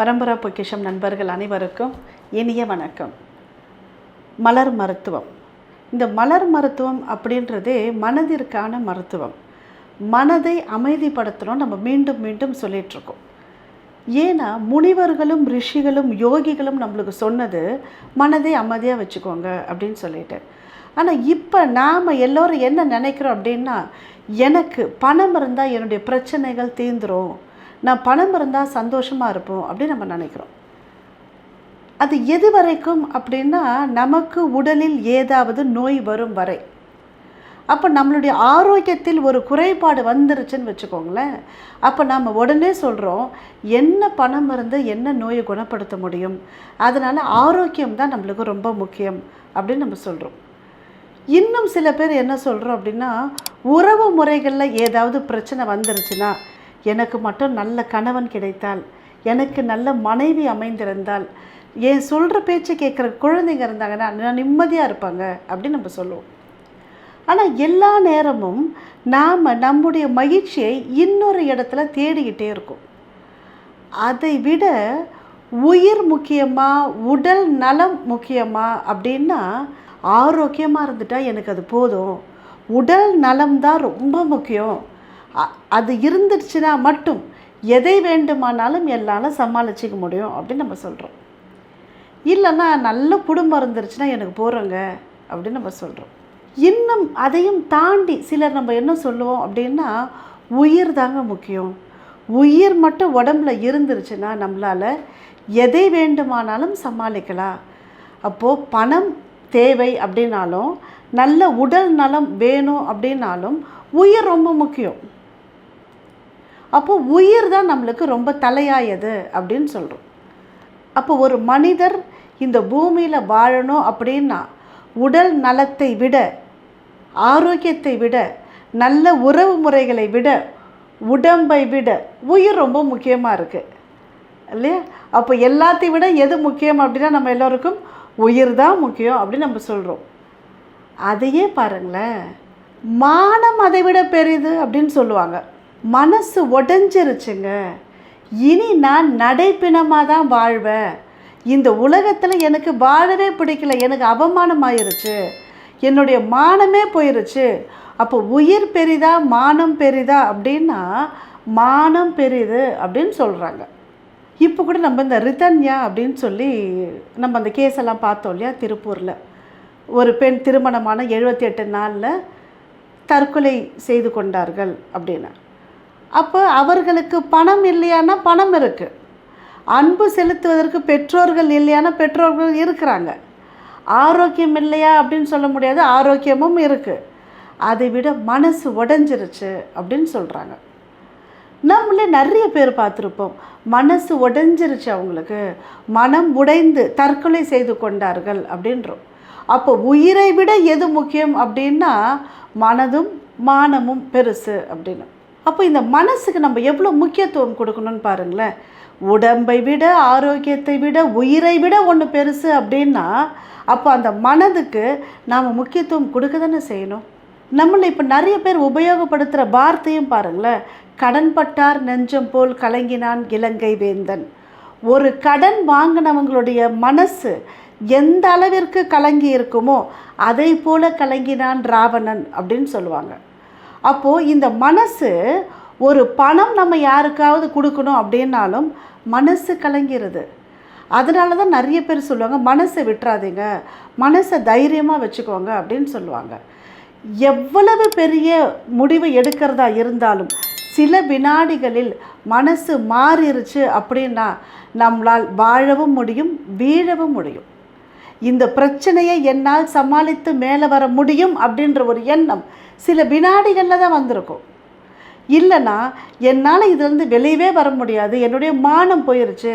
பரம்பரா பொக்கிஷம் நண்பர்கள் அனைவருக்கும் இனிய வணக்கம். மலர் மருத்துவம். இந்த மலர் மருத்துவம் அப்படின்றதே மனதிற்கான மருத்துவம். மனதை அமைதிப்படுத்தணும் நம்ம மீண்டும் மீண்டும் சொல்லிகிட்ருக்கோம் ஏன்னா முனிவர்களும் ரிஷிகளும் யோகிகளும் நம்மளுக்கு சொன்னது மனதை அமைதியாக வச்சுக்கோங்க அப்படின்னு சொல்லிட்டு. ஆனால் இப்போ நாம் எல்லோரும் என்ன நினைக்கிறோம் அப்படின்னா எனக்கு பணம் இருந்தால் என்னுடைய பிரச்சனைகள் தீந்துரும். நான் பணம் இருந்தால் சந்தோஷமாக இருப்போம் அப்படின்னு நம்ம நினைக்கிறோம். அது எது வரைக்கும் அப்படின்னா நமக்கு உடலில் ஏதாவது நோய் வரும் வரை. அப்போ நம்மளுடைய ஆரோக்கியத்தில் ஒரு குறைபாடு வந்துருச்சுன்னு வச்சுக்கோங்களேன். அப்போ நாம் உடனே சொல்கிறோம் என்ன பணம் இருந்து என்ன நோயை குணப்படுத்த முடியும்? அதனால் ஆரோக்கியம் தான் நம்மளுக்கு ரொம்ப முக்கியம் அப்படின்னு நம்ம சொல்கிறோம் இன்னும் சில பேர் என்ன சொல்கிறோம் அப்படின்னா உறவு முறைகளில் ஏதாவது பிரச்சனை வந்துருச்சுன்னா எனக்கு மட்டும் நல்ல கணவன் கிடைத்தால் எனக்கு நல்ல மனைவி அமைந்திருந்தால் என் சொல்கிற பேச்சு கேட்குற குழந்தைங்க இருந்தாங்கன்னா நான் நிம்மதியாக இருப்பாங்க அப்படின்னு நம்ம சொல்லுவோம். ஆனால் எல்லா நேரமும் நாம் நம்முடைய மகிழ்ச்சியை இன்னொரு இடத்துல தேடிக்கிட்டே இருக்கும். அதை விட உயிர் முக்கியமாக உடல் நலம் முக்கியமாக அப்படின்னா ஆரோக்கியமாக இருந்துட்டால் எனக்கு அது போதும். உடல் நலம் தான் ரொம்ப முக்கியம். அது இருந்துச்சுன்னா மட்டும் எதை வேண்டுமானாலும் என்னால் சமாளிச்சிக்க முடியும் அப்படின்னு நம்ம சொல்கிறோம் இல்லைன்னா நல்ல குடும்பம் இருந்துருச்சுன்னா எனக்கு போகிறோங்க அப்படின்னு நம்ம சொல்கிறோம் இன்னும் அதையும் தாண்டி சிலர் நம்ம என்ன சொல்லுவோம் அப்படின்னா உயிர் தாங்க முக்கியம். உயிர் மட்டும் உடம்புல இருந்துருச்சுன்னா நம்மளால் எதை வேண்டுமானாலும் சமாளிக்கலாம். அப்போது பணம் தேவை அப்படின்னாலும் நல்ல உடல் நலம் வேணும் அப்படின்னாலும் உயிர் ரொம்ப முக்கியம். அப்போ உயிர் தான் நம்மளுக்கு ரொம்ப தலையாயது அப்படின்னு சொல்கிறோம் அப்போ ஒரு மனிதர் இந்த பூமியில் வாழணும் அப்படின்னா உடல் நலத்தை விட ஆரோக்கியத்தை விட நல்ல உறவு முறைகளை விட உடம்பை விட உயிர் ரொம்ப முக்கியமாக இருக்குது இல்லையா? அப்போ எல்லாத்தையும் விட எது முக்கியம் அப்படின்னா நம்ம எல்லோருக்கும் உயிர் தான் முக்கியம் அப்படின்னு நம்ம சொல்கிறோம் அதையே பாருங்களேன். மானம் அதை விட பெரிது அப்படின்னு சொல்லுவாங்க. மனசு உடஞ்சிருச்சுங்க இனி நான் நடைப்பிணமாக தான் வாழ்வேன். இந்த உலகத்தில் எனக்கு வாழவே பிடிக்கல. எனக்கு அவமானமாயிருச்சு. என்னுடைய மானமே போயிருச்சு. அப்போ உயிர் பெரிதா மானம் பெரிதா அப்படின்னா மானம் பெரிது அப்படின்னு சொல்கிறாங்க இப்போ கூட நம்ம இந்த ரிதன்யா அப்படின்னு சொல்லி நம்ம அந்த கேஸ் எல்லாம் பார்த்தோம் இல்லையா? திருப்பூரில். ஒரு பெண் திருமணமான எழுபத்தி எட்டு நாளில் தற்கொலை செய்து கொண்டார்கள் அப்படின்னு. அப்போ அவர்களுக்கு பணம் இல்லையானா பணம் இருக்குது அன்பு செலுத்துவதற்கு பெற்றோர்கள் இல்லையானா பெற்றோர்கள் இருக்கிறாங்க. ஆரோக்கியம் இல்லையா அப்படின்னு சொல்ல முடியாது ஆரோக்கியமும் இருக்குது அதை விட மனசு உடஞ்சிருச்சு அப்படின்னு சொல்கிறாங்க நம்மளே நிறைய பேர் பார்த்துருப்போம். மனசு உடஞ்சிருச்சு அவங்களுக்கு. மனம் உடைந்து தற்கொலை செய்து கொண்டார்கள் அப்படின்றோம். அப்போ உயிரை விட எது முக்கியம் அப்படின்னா மனதும் மானமும் பெருசு அப்படின்னு. அப்போ இந்த மனசுக்கு நம்ம எவ்வளோ முக்கியத்துவம் கொடுக்கணும்னு பாருங்களேன். உடம்பை விட ஆரோக்கியத்தை விட உயிரை விட ஒன்று பெருசு அப்படின்னா அப்போ அந்த மனதுக்கு நாம் முக்கியத்துவம் கொடுக்க தானே செய்யணும். நம்மளை இப்போ நிறைய பேர் உபயோகப்படுத்துகிற வார்த்தையும் பாருங்களேன். கடன்பட்டார் நெஞ்சம் போல் கலங்கினான் இலங்கை வேந்தன். ஒரு கடன் வாங்கினவங்களுடைய மனசு எந்த அளவிற்கு கலங்கி இருக்குமோ அதை போல கலங்கினான் ராவணன் அப்படின்னு சொல்லுவாங்க. அப்போது இந்த மனசு ஒரு பணம் நம்ம யாருக்காவது கொடுக்கணும் அப்படின்னாலும் மனசு கலங்கிறது. அதனால தான் நிறைய பேர் சொல்லுவாங்க மனசை விட்டுறாதீங்க மனசை தைரியமாக வச்சுக்கோங்க அப்படின்னு சொல்லுவாங்க. எவ்வளவு பெரிய முடிவு எடுக்கிறதா இருந்தாலும் சில வினாடிகளில் மனசு மாறிடுச்சு அப்படின்னா நம்மளால் வாழவும் முடியும் வீழவும் முடியும். இந்த பிரச்சனையை என்னால் சமாளித்து மேலே வர முடியும் அப்படின்ற ஒரு எண்ணம் சில வினாடிகளில் தான் வந்திருக்கும். இல்லைன்னா என்னால் இதுலேருந்து வெளியவே வர முடியாது. என்னுடைய மானம் போயிருச்சு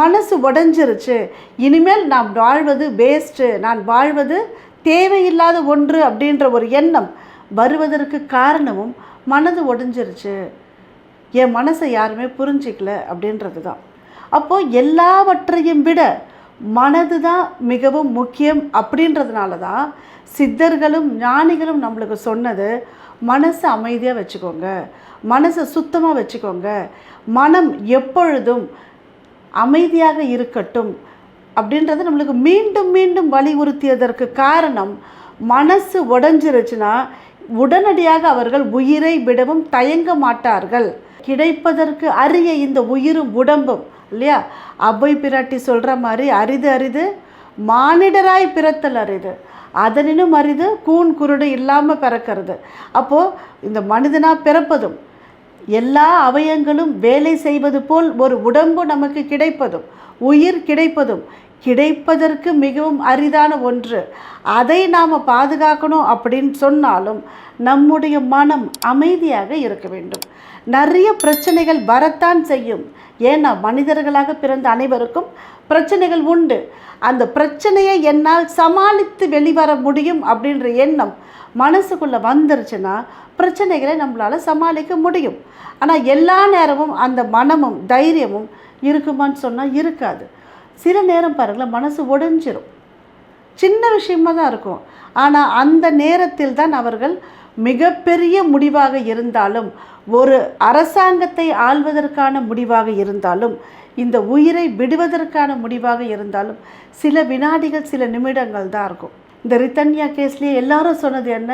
மனசு உடஞ்சிருச்சு. இனிமேல் நான் வாழ்வது வேஸ்ட்டு நான் வாழ்வது தேவையில்லாத ஒன்று அப்படின்ற ஒரு எண்ணம் வருவதற்கு காரணமும் மனது உடஞ்சிருச்சு. என் மனசை யாருமே புரிஞ்சிக்கல அப்படின்றது தான் அப்போது எல்லாவற்றையும் விட மனது தான் மிகவும் முக்கியம் அப்படின்றதுனால தான் சித்தர்களும் ஞானிகளும் நம்மளுக்கு சொன்னது மனசை அமைதியாக வச்சுக்கோங்க மனசை சுத்தமாக வச்சுக்கோங்க மனம் எப்பொழுதும் அமைதியாக இருக்கட்டும் அப்படின்றத நம்மளுக்கு மீண்டும் மீண்டும் வலியுறுத்தியதற்கு காரணம் மனசு உடஞ்சிருச்சுன்னா உடனடியாக அவர்கள் உயிரை விடவும் தயங்க மாட்டார்கள். கிடைப்பதற்கு அரிய இந்த உயிரும் உடம்பும் இல்லையா? அவ்வை பிராட்டி சொல்கிற மாதிரி அரிது அரிது மானிடராய் பிறத்தல் அரிது. அதனினும் அரிது கூன் குருடு இல்லாமல் பிறக்கிறது. அப்போது இந்த மனிதனாக பிறப்பதும் எல்லா அவயங்களும் வேலை செய்வது போல் ஒரு உடம்பு நமக்கு கிடைப்பதும் உயிர் கிடைப்பதும் கிடைப்பதற்கு மிகவும் அரிதான ஒன்று. அதை நாம் பாதுகாக்கணும் அப்படின்னு சொன்னாலும் நம்முடைய மனம் அமைதியாக இருக்க வேண்டும். நிறைய பிரச்சனைகள் வரத்தான் செய்யும். ஏன்னா மனிதர்களாக பிறந்த அனைவருக்கும் பிரச்சனைகள் உண்டு. அந்த பிரச்சனையை என்னால் சமாளித்து வெளிவர முடியும் அப்படின்ற எண்ணம் மனசுக்குள்ளே வந்துருச்சுன்னா பிரச்சனைகளை நம்மளால் சமாளிக்க முடியும். ஆனால் எல்லா நேரமும் அந்த மனமும் தைரியமும் இருக்குமான்னு சொன்னால் இருக்காது. சில நேரம் பாருங்களேன் மனசு உடைஞ்சிரும் சின்ன விஷயமா தான் இருக்கும். ஆனால் அந்த நேரத்தில் தான் அவர்கள் மிகப்பெரிய முடிவாக இருந்தாலும் ஒரு அரசாங்கத்தை ஆள்வதற்கான முடிவாக இருந்தாலும் இந்த உயிரை விடுவதற்கான முடிவாக இருந்தாலும் சில வினாடிகள் சில நிமிடங்கள் தான் இருக்கும். இந்த ரித்தன்யா கேஸ்லேயே எல்லாரும் சொன்னது என்ன?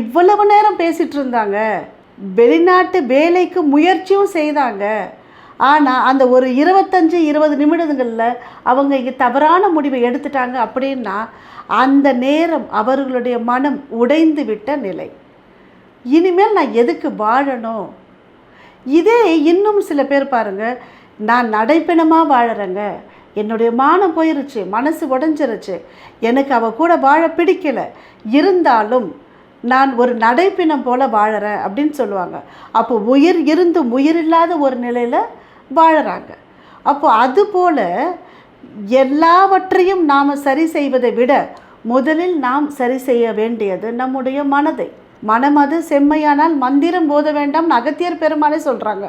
இவ்வளவு நேரம் பேசிகிட்டு இருந்தாங்க. வெளிநாட்டு வேலைக்கு முயற்சியும் செய்தாங்க. ஆனால் அந்த ஒரு இருபத்தஞ்சி இருபது நிமிடங்களில் அவங்க இங்கே தவறான முடிவை எடுத்துட்டாங்க அப்படின்னா அந்த நேரம் அவர்களுடைய மனம் உடைந்து விட்ட நிலை. இனிமேல் நான் எதுக்கு வாழணும்? இதே இன்னும் சில பேர் பாருங்கள் நான் நடைப்பிணமாக வாழறேங்க. என்னுடைய மானம் போயிருச்சு மனசு உடஞ்சிருச்சு. எனக்கு அவ கூட வாழ பிடிக்கல. இருந்தாலும் நான் ஒரு நடைப்பிணம் போல் வாழறேன் அப்படின்னு சொல்லுவாங்க. அப்போ உயிர் இருந்தும் உயிர் இல்லாத ஒரு நிலையில் வாழறாங்க. அப்போ அதுபோல எல்லாவற்றையும் நாம் சரி செய்வதை விட முதலில் நாம் சரி செய்ய வேண்டியது நம்முடைய மனதை. மனம் அது செம்மையானால் மந்திரம் போத வேண்டாம் அகத்தியர் பெருமானே சொல்கிறாங்க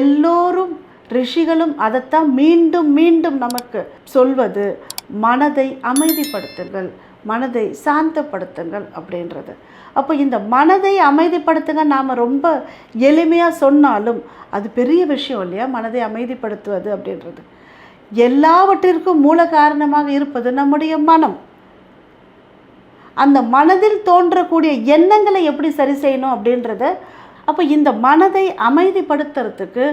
எல்லோரும் ரிஷிகளும் அதைத்தான் மீண்டும் மீண்டும் நமக்கு சொல்வது மனதை அமைதிப்படுத்துங்கள். மனதை சாந்தப்படுத்துங்கள் அப்படின்றது. அப்போ இந்த மனதை அமைதிப்படுத்துங்க நாம் ரொம்ப எளிமையாக சொன்னாலும் அது பெரிய விஷயம் இல்லையா? மனதை அமைதிப்படுத்துவது அப்படின்றது. எல்லாவற்றிற்கும் மூல காரணமாக இருப்பது நம்முடைய மனம். அந்த மனதில் தோன்றக்கூடிய எண்ணங்களை எப்படி சரி செய்யணும் அப்படின்றத அப்போ இந்த மனதை அமைதிப்படுத்துறதுக்கு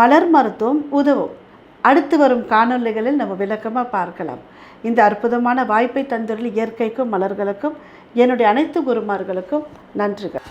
மலர் மருத்துவம் உதவும். அடுத்து வரும் காணொளிகளில் நம்ம விளக்கமாக பார்க்கலாம். இந்த அற்புதமான வாய்ப்பை தந்துள்ள இயற்கைக்கும் மலர்களுக்கும் என்னுடைய அனைத்து குருமார்களுக்கும் நன்றிகள்.